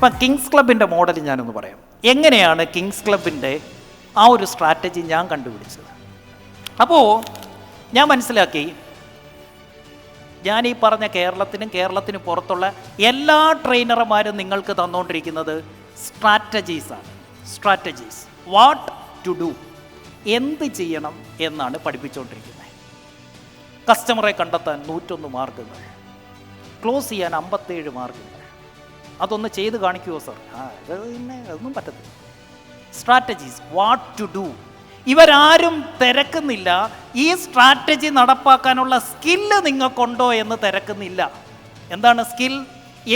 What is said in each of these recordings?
ഇപ്പം കിങ്സ് ക്ലബിന്റെ മോഡൽ ഞാനൊന്ന് പറയാം. എങ്ങനെയാണ് കിങ്സ് ക്ലബിന്റെ ആ ഒരു സ്ട്രാറ്റജി ഞാൻ കണ്ടുപിടിച്ചത്? അപ്പോൾ ഞാൻ മനസ്സിലാക്കി. ഞാൻ ഈ പറഞ്ഞ കേരളത്തിനും കേരളത്തിന് പുറത്തുള്ള എല്ലാ ട്രെയിനർമാരും നിങ്ങൾക്ക് തന്നുകൊണ്ടിരിക്കുന്നത് സ്ട്രാറ്റജീസാണ് സ്ട്രാറ്റജീസ് വാട്ട് ടു ഡു എന്ത് ചെയ്യണം എന്നാണ് പഠിപ്പിച്ചുകൊണ്ടിരിക്കുന്നത് കസ്റ്റമറെ കണ്ടെത്താൻ നൂറ്റൊന്ന് മാർഗങ്ങൾ. ക്ലോസ് ചെയ്യാൻ അമ്പത്തേഴ് മാർഗങ്ങൾ. അതൊന്ന് ചെയ്ത് കാണിക്കുമോ സർ? ആ അത് പിന്നെ അതൊന്നും പറ്റത്തില്ല. സ്ട്രാറ്റജീസ് വാട്ട് ടു ഡു ഇവരാരും തിരക്കുന്നില്ല. ഈ സ്ട്രാറ്റജി നടപ്പാക്കാനുള്ള സ്കില്ല് നിങ്ങൾക്കുണ്ടോ എന്ന് തിരക്കുന്നില്ല. എന്താണ് skill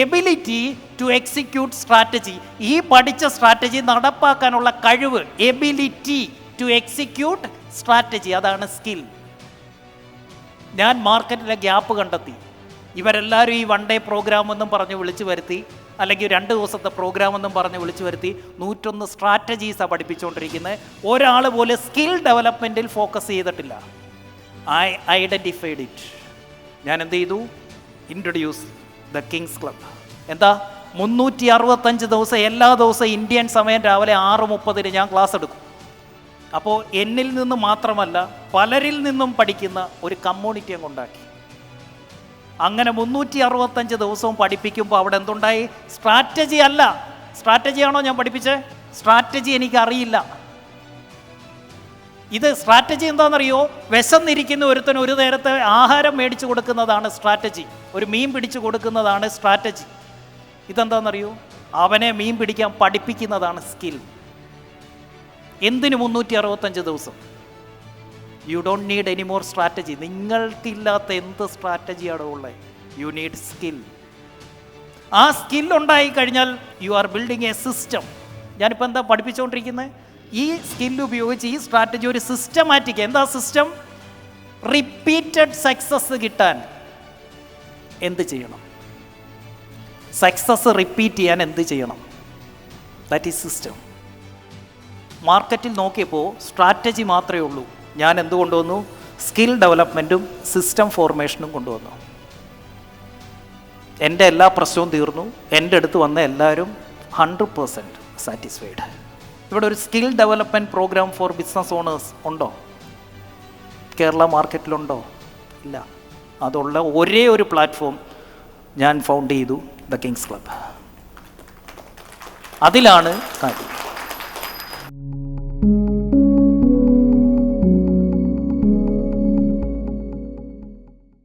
ability to execute strategy ഈ പഠിച്ച സ്ട്രാറ്റജി നടപ്പാക്കാനുള്ള കഴിവ് എബിലിറ്റി ടു എക്സിക്യൂട്ട് സ്ട്രാറ്റജി അതാണ് സ്കിൽ ഞാൻ മാർക്കറ്റിലെ ഗ്യാപ്പ് കണ്ടെത്തി. ഇവരെല്ലാവരും ഈ വൺ ഡേ പ്രോഗ്രാം എന്നും പറഞ്ഞ് വിളിച്ചു വരുത്തി. അല്ലെങ്കിൽ രണ്ട് ദിവസത്തെ പ്രോഗ്രാം എന്നും പറഞ്ഞ് വിളിച്ചു വരുത്തി നൂറ്റൊന്ന് സ്ട്രാറ്റജീസാണ് പഠിപ്പിച്ചുകൊണ്ടിരിക്കുന്നത്. ഒരാൾ പോലെ സ്കിൽ ഡെവലപ്മെന്റിൽ ഫോക്കസ് ചെയ്തിട്ടില്ല. ഐ ഐഡന്റിഫൈഡ് ഇറ്റ് ഞാൻ എന്ത് ചെയ്തു? ഇൻട്രൊഡ്യൂസ് ദ കിങ്സ് ക്ലബ് എന്താ? മുന്നൂറ്റി അറുപത്തഞ്ച് ദിവസം എല്ലാ ദിവസവും ഇന്ത്യൻ സമയം രാവിലെ ആറ് മുപ്പതിന് ഞാൻ ക്ലാസ് എടുക്കും. അപ്പോൾ എന്നിൽ നിന്ന് മാത്രമല്ല പലരിൽ നിന്നും പഠിക്കുന്ന ഒരു കമ്മ്യൂണിറ്റി അങ്ങ് ഉണ്ടാക്കി. അങ്ങനെ മുന്നൂറ്റി അറുപത്തഞ്ച് ദിവസവും പഠിപ്പിക്കുമ്പോൾ അവിടെ എന്തുണ്ടായി? സ്ട്രാറ്റജി അല്ല. സ്ട്രാറ്റജി ആണോ ഞാൻ പഠിപ്പിച്ചേ? സ്ട്രാറ്റജി എനിക്കറിയില്ല. ഇത് സ്ട്രാറ്റജി എന്താണെന്നറിയോ? വിശന്നിരിക്കുന്ന ഒരുത്തന് ഒരു നേരത്തെ ആഹാരം മേടിച്ചു കൊടുക്കുന്നതാണ് സ്ട്രാറ്റജി ഒരു മീൻ പിടിച്ചു കൊടുക്കുന്നതാണ് സ്ട്രാറ്റജി ഇതെന്താണെന്നറിയോ? അവനെ മീൻ പിടിക്കാൻ പഠിപ്പിക്കുന്നതാണ് സ്കിൽ എന്തിന് മുന്നൂറ്റി അറുപത്തഞ്ച് ദിവസം? You don't need any more strategy നിങ്ങൾക്കില്ലാത്ത എന്ത് സ്ട്രാറ്റജിയാണോ ഉള്ളത് യു നീഡ് സ്കിൽ ആ സ്കിൽ ഉണ്ടായി കഴിഞ്ഞാൽ you are building a system ഞാനിപ്പോൾ എന്താ പഠിപ്പിച്ചുകൊണ്ടിരിക്കുന്നത് ഈ സ്കിൽ ഉപയോഗിച്ച് ഈ സ്ട്രാറ്റജി ഒരു സിസ്റ്റമാറ്റിക് എന്താ സിസ്റ്റം റിപ്പീറ്റഡ് സക്സസ് കിട്ടാൻ. എന്ത് ചെയ്യണം? സക്സസ് റിപ്പീറ്റ് ചെയ്യാൻ എന്ത് ചെയ്യണം? ദാറ്റ് ഈസ് സിസ്റ്റം മാർക്കറ്റിൽ നോക്കിയപ്പോൾ സ്ട്രാറ്റജി മാത്രമേ ഉള്ളൂ. ഞാൻ എന്ത് കൊണ്ടുവന്നു? സ്കിൽ ഡെവലപ്മെന്റും സിസ്റ്റം ഫോർമേഷനും കൊണ്ടുവന്നു. എന്റെ എല്ലാ പ്രശ്നവും തീർന്നു. എന്റെ അടുത്ത് വന്ന എല്ലാവരും ഹൺഡ്രഡ് പേഴ്സന്റ് സാറ്റിസ്ഫൈഡ് ഇവിടെ ഒരു skill development programme for business owners ഉണ്ടോ? കേരള മാർക്കറ്റിലുണ്ടോ ഇല്ല. അതുള്ള ഒരേ ഒരു പ്ലാറ്റ്ഫോം ഞാൻ ഫൗണ്ട് ചെയ്തു ദ കിങ്സ് ക്ലബ് അതിലാണ് കാര്യം.